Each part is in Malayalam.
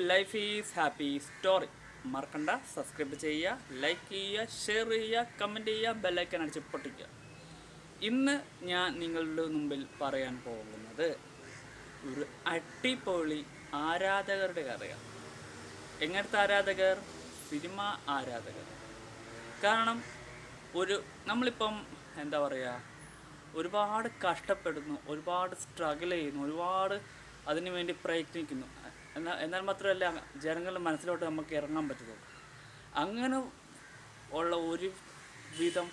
ലൈഫ് ഈസ് ഹാപ്പി സ്റ്റോറി മറക്കണ്ട. സബ്സ്ക്രൈബ് ചെയ്യുക ലൈക്ക് ചെയ്യുക ഷെയർ ചെയ്യുക കമന്റ് ചെയ്യുക ബെല്ലൈക്കൻ അടിച്ച് പൊട്ടിക്കുക. ഇന്ന് ഞാൻ നിങ്ങളുടെ മുമ്പിൽ പറയാൻ പോകുന്നത് ഒരു അടിപൊളി ആരാധകരുടെ കഥയാണ്. എങ്ങനത്തെ ആരാധകർ? സിനിമ ആരാധകർ. കാരണം ഒരു നമ്മളിപ്പം എന്താ പറയുക ഒരുപാട് കഷ്ടപ്പെടുന്നു ഒരുപാട് സ്ട്രഗിൾ ചെയ്യുന്നു ഒരുപാട് അതിനു വേണ്ടി പ്രയത്നിക്കുന്നു. എന്നാൽ എന്നാൽ മാത്രമല്ല ജനങ്ങളുടെ മനസ്സിലോട്ട് നമുക്ക് ഇറങ്ങാൻ പറ്റുള്ളൂ. അങ്ങനെ ഉള്ള ഒരു വിധം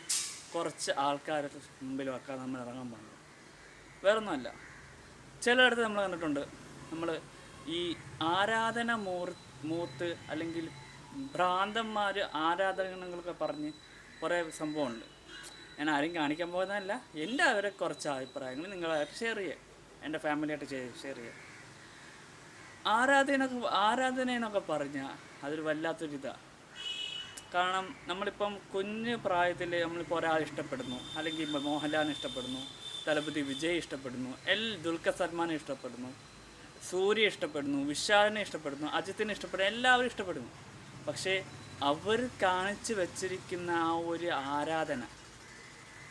കുറച്ച് ആൾക്കാരുടെ മുമ്പിൽ വെക്കാൻ നമ്മൾ ഇറങ്ങാൻ പോകുന്നത് വേറൊന്നുമല്ല. ചിലയിടത്ത് നമ്മൾ കണ്ടിട്ടുണ്ട് നമ്മൾ ഈ ആരാധന മൂർ മൂത്ത് അല്ലെങ്കിൽ ഭ്രാന്തന്മാർ ആരാധനകളൊക്കെ പറഞ്ഞ് കുറേ സംഭവമുണ്ട്. ഞാൻ ആരും കാണിക്കാൻ പോകുന്നതല്ല. എന്റെ അവരെ കുറച്ച് അഭിപ്രായങ്ങൾ നിങ്ങളായിട്ട് ഷെയർ ചെയ്യുക. എന്റെ ഫാമിലിയായിട്ട് ഷെയർ ചെയ്യുക. ആരാധന ആരാധന എന്നൊക്കെ പറഞ്ഞാൽ അതൊരു വല്ലാത്തൊരിതാണ് കാരണം നമ്മളിപ്പം കുഞ്ഞ് പ്രായത്തിൽ നമ്മളിപ്പോൾ ഒരാൾ ഇഷ്ടപ്പെടുന്നു അല്ലെങ്കിൽ മോഹൻലാലിനെ ഇഷ്ടപ്പെടുന്നു തലപതി വിജയ് ഇഷ്ടപ്പെടുന്നു എൽ ദുൽഖർ സൽമാനെ ഇഷ്ടപ്പെടുന്നു സൂര്യ ഇഷ്ടപ്പെടുന്നു വിശാലിനെ ഇഷ്ടപ്പെടുന്നു അജിത്തിനെ ഇഷ്ടപ്പെടുന്നു എല്ലാവരും ഇഷ്ടപ്പെടുന്നു. പക്ഷേ അവർ കാണിച്ചു വച്ചിരിക്കുന്ന ആ ഒരു ആരാധന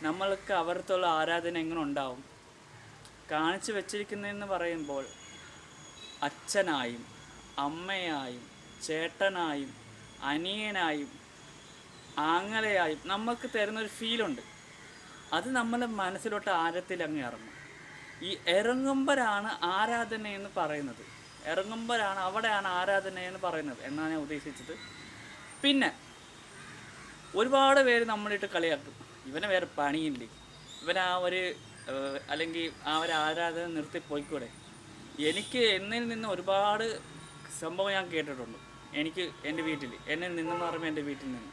നമ്മൾക്ക് അവർത്തുള്ള ആരാധന എങ്ങനെ ഉണ്ടാവും? കാണിച്ചു വച്ചിരിക്കുന്നതെന്ന് പറയുമ്പോൾ അച്ഛനായും അമ്മയായും ചേട്ടനായും അനിയനായും ആങ്ങളയായും നമുക്ക് തരുന്നൊരു ഫീലുണ്ട്. അത് നമ്മളെ മനസ്സിലോട്ട് ആഴത്തിൽ അങ്ങ് ഇറങ്ങും. ഈ ഇറങ്ങുമ്പോഴാണ് ആരാധന എന്ന് പറയുന്നത്. ഇറങ്ങുമ്പോഴാണ് അവിടെയാണ് ആരാധന എന്ന് പറയുന്നത് എന്നാണ് ഞാൻ ഉദ്ദേശിച്ചത്. പിന്നെ ഒരുപാട് പേര് നമ്മളിട്ട് കളിയാക്കും. ഇവനെ വേറെ പണിയില്ലേ? ഇവനാ ഒരു അല്ലെങ്കിൽ ആ ഒരു ആരാധന നിർത്തി പോയിക്കൂടെ? എനിക്ക് എന്നിൽ നിന്ന് ഒരുപാട് സംഭവം ഞാൻ കേട്ടിട്ടുണ്ട്. എനിക്ക് എന്റെ വീട്ടിൽ എന്നിൽ നിന്നെന്ന് പറയുമ്പോൾ എന്റെ വീട്ടിൽ നിന്ന്.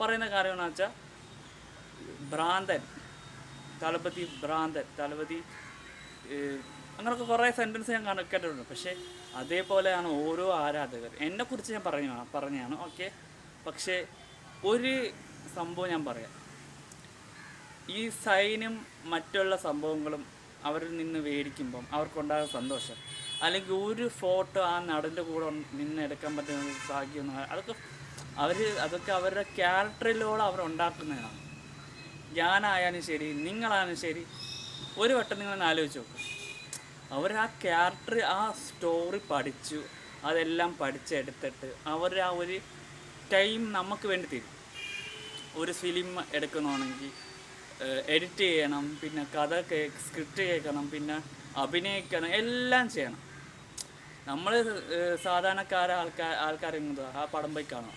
പറയുന്ന കാര്യം എന്ന് വെച്ചാൽ ഭ്രാന്തൻ തലപതി ഭ്രാന്തൻ തലപതി അങ്ങനെയൊക്കെ കുറേ സെന്റൻസ് ഞാൻ കേട്ടിട്ടുണ്ട്. പക്ഷേ അതേപോലെയാണ് ഓരോ ആരാധകർ. എന്നെക്കുറിച്ച് ഞാൻ പറഞ്ഞു പറഞ്ഞതാണ് ഓക്കെ? പക്ഷേ ഒരു സംഭവം ഞാൻ പറയാം. ഈ സൈനും മറ്റുള്ള സംഭവങ്ങളും അവരിൽ നിന്ന് മേടിക്കുമ്പം അവർക്കുണ്ടാകുന്ന സന്തോഷം. അല്ലെങ്കിൽ ഒരു ഫോട്ടോ ആ നടന്റെ കൂടെ നിന്ന് എടുക്കാൻ പറ്റുന്ന ഒരു ഭാഗ്യം അതൊക്കെ അവർ അതൊക്കെ അവരുടെ ക്യാരക്ടറിലൂടെ അവർ ഉണ്ടാക്കുന്നതാണ്. ഞാനായാലും ശരി നിങ്ങളായാലും ശരി ഒരു വട്ടം നിങ്ങളൊന്ന് ആലോചിച്ച് നോക്കും. അവർ ആ ക്യാരക്ടർ ആ സ്റ്റോറി പഠിച്ചു അതെല്ലാം പഠിച്ചെടുത്തിട്ട് അവർ ആ ഒരു ടൈം നമുക്ക് വേണ്ടി തരും. ഒരു ഫിലിം എടുക്കണമെങ്കിൽ എഡിറ്റ് ചെയ്യണം പിന്നെ കഥ കേ സ്ക്രിപ്റ്റ് കേൾക്കണം പിന്നെ അഭിനയിക്കണം എല്ലാം ചെയ്യണം. നമ്മൾ സാധാരണക്കാര ആൾക്കാർ ആൾക്കാരെന്താ ആ പടം പോയി കാണാം.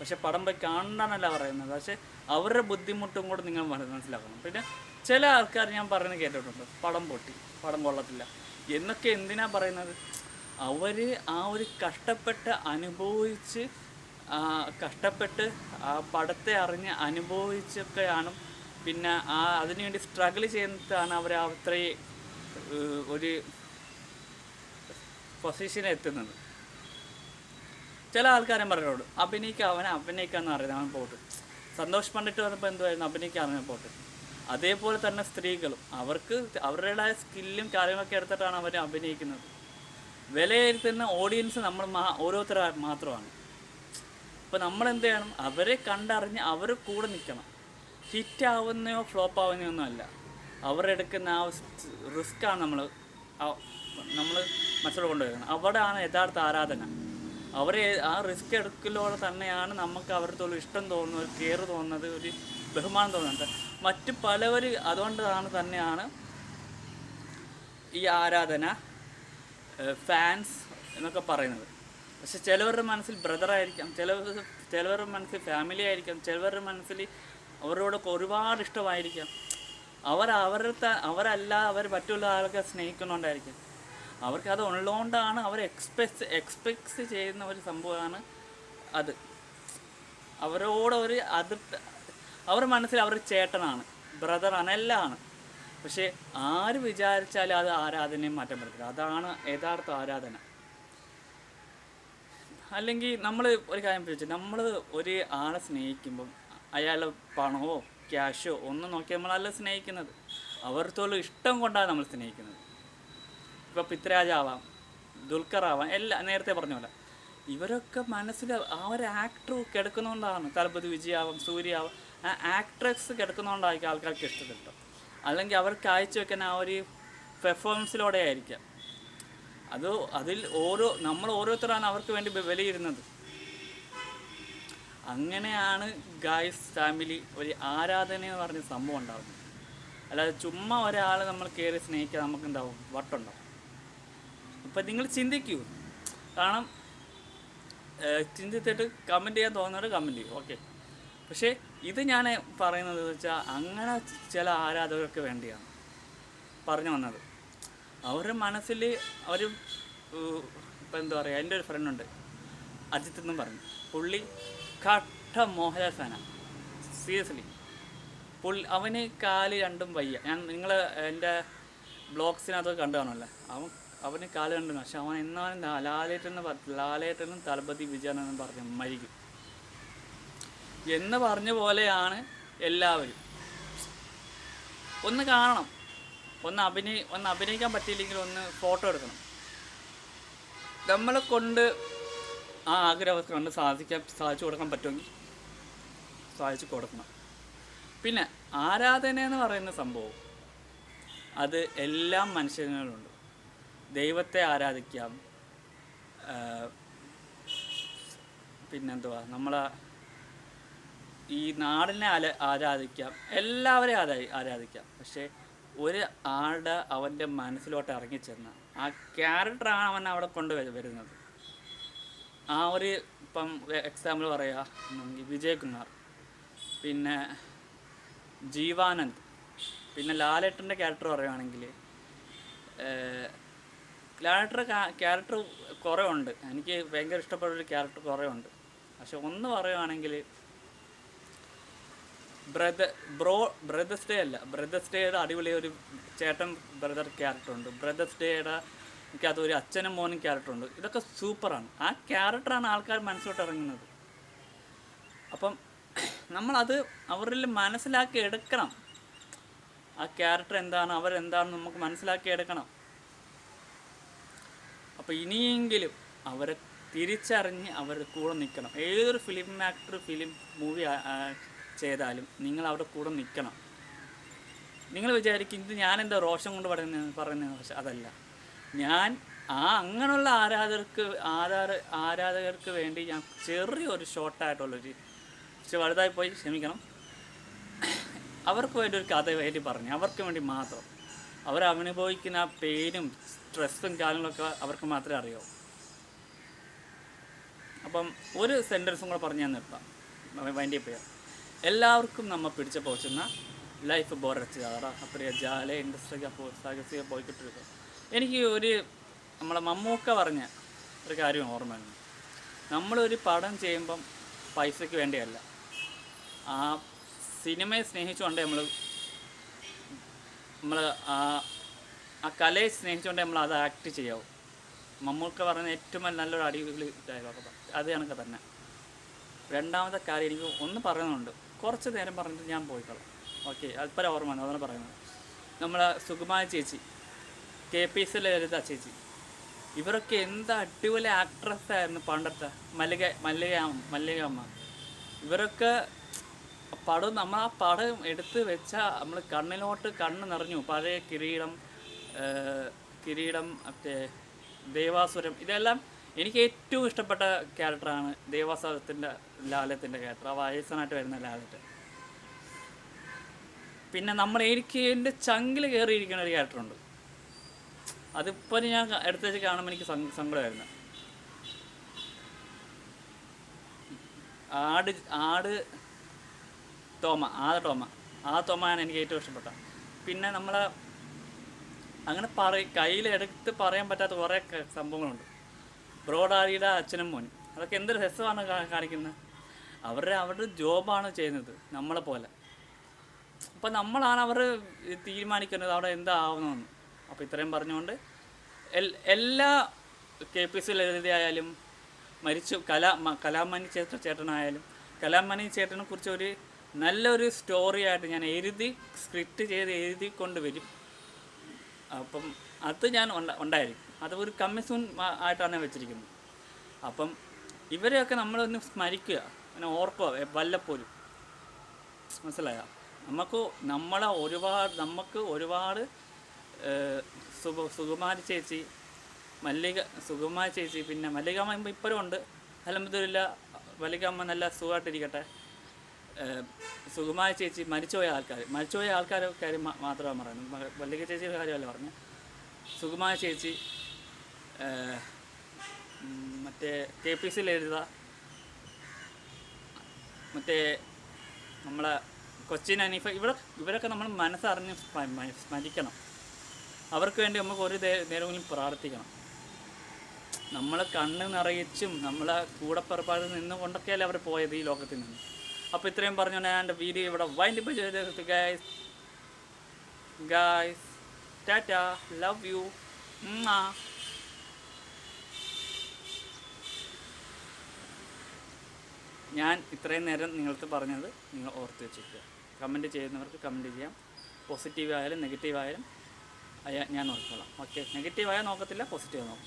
പക്ഷെ പടം പോയി കാണണമെന്നല്ല പറയുന്നത്. പക്ഷെ അവരുടെ ബുദ്ധിമുട്ടും കൂടെ നിങ്ങൾ മന- മനസ്സിലാക്കണം. പിന്നെ ചില ആൾക്കാർ ഞാൻ പറയുന്നത് കേട്ടിട്ടുണ്ട് പടം പൊട്ടി പടം കൊള്ളത്തില്ല. എന്നൊക്കെ എന്തിനാ പറയുന്നത്? അവർ ആ ഒരു കഷ്ടപ്പെട്ട് അനുഭവിച്ച് കഷ്ടപ്പെട്ട് ആ പടത്തെ അറിഞ്ഞ് അനുഭവിച്ചൊക്കെയാണ് പിന്നെ ആ അതിനുവേണ്ടി സ്ട്രഗിൾ ചെയ്യുന്നതാണ് അവർ അത്രയും ഒരു പൊസിഷനിൽ എത്തുന്നത്. ചില ആൾക്കാരും പറഞ്ഞോട് അഭിനയിക്കുക അവനെ അഭിനയിക്കാന്ന് അറിയുന്നത് അവൻ പോട്ട്. സന്തോഷ് പണ്ടിട്ട് വന്നപ്പോൾ എന്തുവായിരുന്നു? അഭിനയിക്കാന്ന് പോട്ട്. അതേപോലെ തന്നെ സ്ത്രീകളും അവർക്ക് അവരുടേതായ സ്കില്ലും കാര്യങ്ങളൊക്കെ എടുത്തിട്ടാണ് അവർ അഭിനയിക്കുന്നത്. വിലയിരുത്തുന്ന ഓഡിയൻസ് നമ്മൾ മാ- ഓരോരുത്തർ മാത്രമാണ്. അപ്പോൾ നമ്മൾ എന്ത് ചെയ്യണം? അവരെ കണ്ടറിഞ്ഞ് അവർ കൂടെ നിൽക്കണം. ഹിറ്റ് ആവുന്നയോ ഫ്ലോപ്പ് ആവുന്നയോ ഒന്നും അല്ല അവരെടുക്കുന്ന ആ റിസ്ക്കാണ് നമ്മൾ നമ്മൾ മനസ്സിലോട്ട് കൊണ്ടുവരുന്നത്. അവിടെയാണ് യഥാർത്ഥ ആരാധന. അവരെ ആ റിസ്ക് എടുക്കലോടെ തന്നെയാണ് നമുക്ക് അവരുടെ ഇഷ്ടം തോന്നുന്നത് ഒരു കെയർ തോന്നുന്നത് ഒരു ബഹുമാനം തോന്നുന്നത്. മറ്റ് പലവർ അതുകൊണ്ടാണ് തന്നെയാണ് ഈ ആരാധന ഫാൻസ് എന്നൊക്കെ പറയുന്നത്. പക്ഷെ ചിലവരുടെ മനസ്സിൽ ബ്രദറായിരിക്കാം ചില ചിലവരുടെ മനസ്സിൽ ഫാമിലി ആയിരിക്കാം ചിലവരുടെ മനസ്സിൽ അവരോടൊക്കെ ഒരുപാട് ഇഷ്ടമായിരിക്കാം. അവർ അവരുടെ അവരല്ല അവർ മറ്റുള്ള ആൾക്കാർ സ്നേഹിക്കുന്നുണ്ടായിരിക്കും. അവർക്ക് അത് ഉള്ളതുകൊണ്ടാണ് അവർ എക്സ്പെക്ട് എക്സ്പെക്സ് ചെയ്യുന്ന ഒരു സംഭവമാണ് അത്. അവരോട് ഒരു അത് അവരുടെ മനസ്സിൽ അവർ ചേട്ടനാണ് ബ്രദർ അനെല്ലാണ് പക്ഷേ ആര് വിചാരിച്ചാലും അത് ആരാധനയും മാറ്റം പറ്റില്ല അതാണ് യഥാർത്ഥ ആരാധന. അല്ലെങ്കിൽ നമ്മൾ ഒരു കാര്യം ചോദിച്ചു നമ്മൾ ഒരു ആളെ സ്നേഹിക്കുമ്പം അയാൾ പണമോ ക്യാഷോ ഒന്നും നോക്കി നമ്മളല്ല സ്നേഹിക്കുന്നത്. അവർക്കുള്ള ഇഷ്ടം കൊണ്ടാണ് നമ്മൾ സ്നേഹിക്കുന്നത്. ഇപ്പോൾ പൃഥ്വിരാജാവാം ദുൽഖർ ആവാം എല്ലാം നേരത്തെ പറഞ്ഞ പോലെ. ഇവരൊക്കെ മനസ്സിൽ ആ ഒരു ആക്ടർ കിടക്കുന്നതുകൊണ്ടാണ് തലപതി വിജയാവാം സൂര്യാവാം ആ ആക്ട്രസ് കിടക്കുന്നതുകൊണ്ടായിരിക്കും ആൾക്കാർക്ക് ഇഷ്ടപ്പെട്ടു അല്ലെങ്കിൽ അവർക്ക് വെക്കുന്ന ആ ഒരു പെർഫോമൻസിലൂടെ ആയിരിക്കാം അത് അതിൽ ഓരോ നമ്മൾ ഓരോരുത്തരാണ് അവർക്ക് വേണ്ടി വിലയിരുന്നത്. അങ്ങനെയാണ് ഗായ്സ് ഫാമിലി ഒരു ആരാധന എന്ന് പറഞ്ഞ സംഭവം ഉണ്ടാകുന്നത് അല്ലാതെ ചുമ്മാ ഒരാളെ നമ്മൾ കയറി സ്നേഹിക്കാൻ നമുക്ക് എന്താവും വട്ടുണ്ടാവും. അപ്പം നിങ്ങൾ ചിന്തിക്കൂ. കാരണം ചിന്തിച്ചിട്ട് കമന്റ് ചെയ്യാൻ തോന്നുന്നവർ കമന്റ് ചെയ്യും. ഓക്കെ പക്ഷേ ഇത് ഞാൻ പറയുന്നത് വെച്ചാൽ അങ്ങനെ ചില ആരാധകർക്ക് വേണ്ടിയാണ് പറഞ്ഞു വന്നത്. അവരുടെ മനസ്സിൽ അവർ ഇപ്പം എന്താ പറയുക എന്റെ ഒരു ഫ്രണ്ടുണ്ട് അജിത്ത് എന്നും പറഞ്ഞു. പുള്ളി കട്ട മോഹൻലാൽ ഫാനാണ് സീരിയസ്ലി പുള്ളി അവന് കാൽ രണ്ടും വയ്യ. ഞാൻ നിങ്ങൾ എന്റെ ബ്ലോഗ്സിനകത്ത് കണ്ടു കാണുമല്ലേ. അവൻ അവന് കാൽ രണ്ടും പക്ഷെ അവൻ എന്നാലും ലാലേട്ടനെന്ന് പറഞ്ഞു ലാലേട്ടനും തലപതി വിജയനെന്നും പറഞ്ഞു മരിക്കും. എന്ന് പറഞ്ഞ പോലെയാണ് എല്ലാവരും. ഒന്ന് കാണണം. ഒന്ന് അഭിനയി ഒന്ന് അഭിനയിക്കാൻ പറ്റിയില്ലെങ്കിൽ ഒന്ന് ഫോട്ടോ എടുക്കണം. നമ്മളെ കൊണ്ട് ആ ആഗ്രഹം അവർക്ക് കണ്ട് സാധിക്കാൻ സാധിച്ചു കൊടുക്കാൻ പറ്റുമെങ്കിൽ സാധിച്ചു കൊടുക്കണം. പിന്നെ ആരാധന എന്ന് പറയുന്ന സംഭവം അത് എല്ലാ മനുഷ്യങ്ങളിലുണ്ട് ദൈവത്തെ ആരാധിക്കാം പിന്നെന്തുവാ നമ്മളെ ഈ നാടിനെ ആല ആരാധിക്കാം എല്ലാവരെയും ആരാ ആരാധിക്കാം. പക്ഷേ ഒരു ആളുടെ അവന്റെ മനസ്സിലോട്ട് ഇറങ്ങിച്ചെന്ന് ആ ക്യാരക്ടറാണ് അവൻ അവിടെ കൊണ്ടുവരുന്നത് വരുന്നത്. ആ ഒരു ഇപ്പം എക്സാമ്പിൾ പറയുക ഉം, വിജയകുമാർ പിന്നെ ജീവാനന്ദ്. പിന്നെ ലാലേട്ടന്റെ ക്യാരക്ടർ പറയുകയാണെങ്കിൽ ക്യാരക്ടർ ക്യാരക്ടർ കുറേ ഉണ്ട് എനിക്ക് ഭയങ്കര ഇഷ്ടപ്പെട്ടൊരു ക്യാരക്ടർ കുറേ ഉണ്ട് പക്ഷെ ഒന്ന് പറയുകയാണെങ്കിൽ ബ്രദർ ബ്രോ ബ്രദർസ് ഡേ അല്ല ബ്രദർസ് ഡേയുടെ അടിപൊളി ഒരു ചേട്ടൻ ബ്രദർ ക്യാരക്ടർ ഉണ്ട്. ബ്രദർസ് ഡേയുടെ എനിക്കത് ഒരു അച്ഛനും മോനും ക്യാരക്ടറുണ്ട് ഇതൊക്കെ സൂപ്പറാണ് ആ ക്യാരക്ടറാണ് ആൾക്കാർ മനസ്സിലോട്ട് ഇറങ്ങുന്നത്. അപ്പം നമ്മളത് അവരിൽ മനസ്സിലാക്കി എടുക്കണം. ആ ക്യാരക്ടർ എന്താണ് അവരെന്താണെന്ന് നമുക്ക് മനസ്സിലാക്കി എടുക്കണം. അപ്പോൾ ഇനിയെങ്കിലും അവരെ തിരിച്ചറിഞ്ഞ് അവരുടെ കൂടെ നിൽക്കണം. ഏതൊരു ഫിലിം ആക്ടർ ഫിലിം മൂവി ചെയ്താലും നിങ്ങൾ അവരുടെ കൂടെ നിൽക്കണം. നിങ്ങൾ വിചാരിക്കും ഇത് ഞാനെന്താ റോഷം കൊണ്ട് പറയുന്നത് പറയുന്നത് പക്ഷെ അതല്ല. ഞാൻ ആ അങ്ങനെയുള്ള ആരാധകർക്ക് ആരാധ ആരാധകർക്ക് വേണ്ടി ഞാൻ ചെറിയൊരു ഷോർട്ടായിട്ടുള്ളൊരു പക്ഷെ വലുതായി പോയി ക്ഷമിക്കണം. അവർക്ക് വേണ്ടി ഒരു കഥ വേണ്ടി പറഞ്ഞു. അവർക്ക് വേണ്ടി മാത്രം. അവർ അനുഭവിക്കുന്ന ആ പെയിനും സ്ട്രെസ്സും കാര്യങ്ങളൊക്കെ അവർക്ക് മാത്രമേ അറിയാവൂ അപ്പം ഒരു സെന്റൻസും കൂടെ പറഞ്ഞ് ഞാൻ നിർത്താം. വൈൻഡ് ചെയ്യാം. എല്ലാവർക്കും നമ്മൾ പിടിച്ച പോച്ചുന്ന ലൈഫ് ബോറടിച്ചതാറ അപ്പറിയ ജാല ഇൻഡസ്ട്രിക്ക് അപ്പോൾ സാഹസിക പോയിക്കൊണ്ടിരിക്കുക എനിക്ക് ഒരു നമ്മളെ മമ്മൂക്ക പറഞ്ഞ ഒരു കാര്യം ഓർമ്മയുണ്ട് നമ്മളൊരു പടം ചെയ്യുമ്പം പൈസയ്ക്ക് വേണ്ടിയല്ല. ആ സിനിമയെ സ്നേഹിച്ചുകൊണ്ട് നമ്മൾ നമ്മൾ ആ ആ കലയെ സ്നേഹിച്ചുകൊണ്ട് നമ്മൾ അത് ആക്ട് ചെയ്യാവും. മമ്മൂക്ക പറഞ്ഞ ഏറ്റവും നല്ലൊരു അടിപൊളി ഡയലോഗ് അത് കണക്ക് തന്നെ. രണ്ടാമത്തെ കാര്യം എനിക്ക് ഒന്ന് പറയുന്നുണ്ട്. കുറച്ച് നേരം പറഞ്ഞിട്ട് ഞാൻ പോയിക്കോളാം. ഓക്കെ അല്പര ഓർമ്മയാണ് അതാണ് പറയുന്നത്. നമ്മളെ സുകുമാര ചേച്ചി. കെ പി എസ് ലളിത ചേച്ചി. ഇവരൊക്കെ എന്ത് അടിപൊളി ആക്ട്രസ് ആയിരുന്നു പണ്ടത്തെ. മല്ലിക മല്ലിക മല്ലിക അമ്മ ഇവരൊക്കെ പടം നമ്മൾ ആ പടം എടുത്ത് വെച്ചാൽ നമ്മൾ കണ്ണിലോട്ട് കണ്ണ് നിറഞ്ഞു. പഴയ കിരീടം കിരീടം മറ്റേ ദേവാസുരം ഇതെല്ലാം എനിക്ക് ഏറ്റവും ഇഷ്ടപ്പെട്ട ക്യാരക്ടറാണ് ദേവാസുരത്തിന്റെ ലാലത്തിന്റെ ക്യാരക്ടർ ആ വയസ്സനായിട്ട് വരുന്ന ലാലറ്റ് പിന്നെ നമ്മൾ എനിക്ക് എന്റെ ചങ്കിൽ കയറിയിരിക്കുന്ന ഒരു ക്യാരക്ടറുണ്ട് അതിപ്പോൾ ഞാൻ അടുത്ത വെച്ച് കാണുമ്പോൾ എനിക്ക് സങ്ക- സങ്കടമായിരുന്നു. ആട് ആട് തോമ ആ ടോമ ആ തോമയാണ് എനിക്ക് ഏറ്റവും ഇഷ്ടപ്പെട്ട. പിന്നെ നമ്മൾ അങ്ങനെ പറ കയ്യിലെടുത്ത് പറയാൻ പറ്റാത്ത കുറേ സംഭവങ്ങളുണ്ട്. ബ്രോഡാരിയുടെ അച്ഛനും മോനും. അതൊക്കെ എന്തൊരു രസമാണ് കാണിക്കുന്നത്. അവരുടെ അവരുടെ ജോബാണ് ചെയ്യുന്നത് നമ്മളെ പോലെ. അപ്പം നമ്മളാണ് അവർ തീരുമാനിക്കുന്നത് അവിടെ എന്താവണമെന്ന് അപ്പോൾ ഇത്രയും പറഞ്ഞുകൊണ്ട് എല്ലാ കെ പി സി ലളിതയായാലും മരിച്ചു കലാ കലാമണി ചേട്ട ചേട്ടനായാലും കലാമണി ചേട്ടനെ കുറിച്ച് ഒരു നല്ലൊരു സ്റ്റോറി ആയിട്ട് ഞാൻ എഴുതി സ്ക്രിപ്റ്റ് ചെയ്ത് എഴുതി കൊണ്ടുവരും അപ്പം അത് ഞാൻ ഉണ്ട ഉണ്ടായിരിക്കും. അത് ഒരു കമ്മിസൂൺ ആയിട്ടാണ് വെച്ചിരിക്കുന്നത്. അപ്പം ഇവരെയൊക്കെ നമ്മളൊന്ന് സ്മരിക്കുക. അങ്ങനെ ഓർക്കുക വല്ലപ്പോഴും. മനസ്സിലായോ? നമുക്ക് നമ്മളെ ഒരുപാട് നമുക്ക് ഒരുപാട് സുഖ സുകുമാരി ചേച്ചി മല്ലിക സുകുമാരി ചേച്ചി പിന്നെ മല്ലികാമ്മ ഇപ്പോഴും ഉണ്ട്. അലഹമ്മദില്ല മല്ലികാമ്മ നല്ല സുഖമായിട്ടിരിക്കട്ടെ. സുകുമാരി ചേച്ചി മരിച്ചുപോയ ആൾക്കാർ മരിച്ചുപോയ ആൾക്കാരെ കാര്യം മാത്രമാണ് പറയുന്നത് മല്ലിക ചേച്ചിയുടെ കാര്യമല്ല പറഞ്ഞു സുകുമാരി ചേച്ചി മറ്റേ കെ പി സിയിൽ എഴുതുക മറ്റേ നമ്മളെ കൊച്ചിൻ അനീഫ ഇവിടെ ഇവരൊക്കെ നമ്മൾ മനസ്സറിഞ്ഞ് സ്മരിക്കണം അവർക്ക് വേണ്ടി നമുക്ക് ഒരു നേരമെങ്കിലും പ്രാർത്ഥിക്കണം. നമ്മളെ കണ്ണ് നിറയിച്ചും നമ്മളെ കൂടപ്പുറപ്പാട് നിന്നുകൊണ്ടൊക്കെയല്ലേ അവർ പോയത് ഈ ലോകത്തിൽ നിന്ന്. അപ്പോൾ ഇത്രയും പറഞ്ഞു ഞാൻ എന്റെ വീഡിയോ ഇവിടെ വൈൻഡ് ചെയ്ത്. Guys guys tata love you ആ ഞാൻ ഇത്രയും നേരം നിങ്ങൾക്ക് പറഞ്ഞത് നിങ്ങൾ ഓർത്ത് വെച്ചിരിക്കുക. കമന്റ് ചെയ്യുന്നവർക്ക് കമന്റ് ചെയ്യാം. പോസിറ്റീവ് ആയാലും നെഗറ്റീവ് ആയാലും ഞാൻ നോക്കിക്കോളാം. ഓക്കെ നെഗറ്റീവ് ആയാൽ നോക്കത്തില്ല പോസിറ്റീവ് നോക്കും